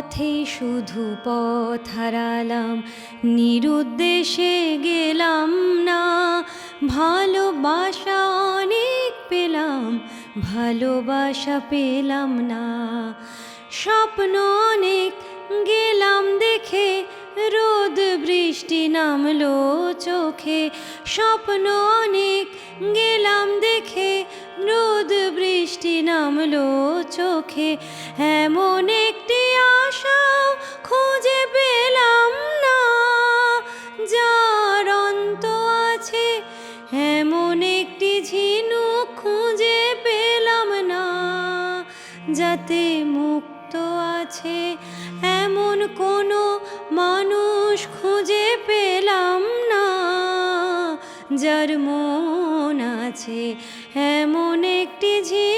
পথে শুধু পথ হারালাম, নিরুদ্দেশে গেলাম না। ভালোবাসা অনেক পেলাম, ভালোবাসা পেলাম না। স্বপ্ন অনেক গেলাম দেখে, রোদ বৃষ্টি নামলো চোখে। স্বপ্ন অনেক গেলাম দেখে, রোদ বৃষ্টি নামলো চোখে। এমন একটি যাতে মুক্ত আছে, এমন কোনো মানুষ খুঁজে পেলাম না। যার মন আছে এমন একটি ঝিনুক